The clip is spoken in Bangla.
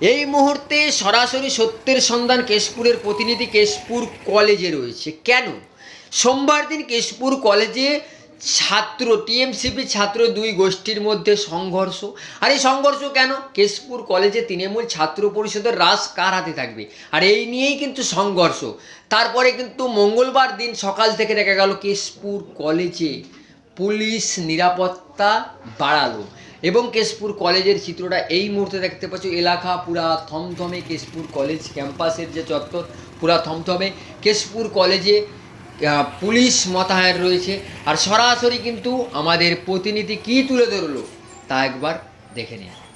এই মুহূর্তে সরাসরি সত্যের সন্ধান কেশপুরের প্রতিনিধি কেশপুর কলেজে রয়েছে। কেন? সোমবার দিন কেশপুর কলেজে ছাত্র, টিএমসিপি ছাত্র দুই গোষ্ঠীর মধ্যে সংঘর্ষ। আর এই সংঘর্ষ কেন? কেশপুর কলেজে তৃণমূল ছাত্র পরিষদের রাস কার হাতে থাকবে? আর এই নিয়েই কিন্তু সংঘর্ষ। তারপরে কিন্তু মঙ্গলবার দিন সকাল থেকে দেখা গেল কেশপুর কলেজে পুলিশ নিরাপত্তা বাড়ালো। এবং কেশপুর কলেজের চিত্রটা এই মুহূর্তে দেখতে পাচ্ছ, এলাকা পুরা থমথমে কেশপুর কলেজ ক্যাম্পাসের যে চত্বর, পুরা থমথমে কেশপুর কলেজে পুলিশ মতায়ন রয়েছে। আর সরাসরি কিন্তু আমাদের প্রতিনিধি কী তুলে ধরলো তা একবার দেখে নিন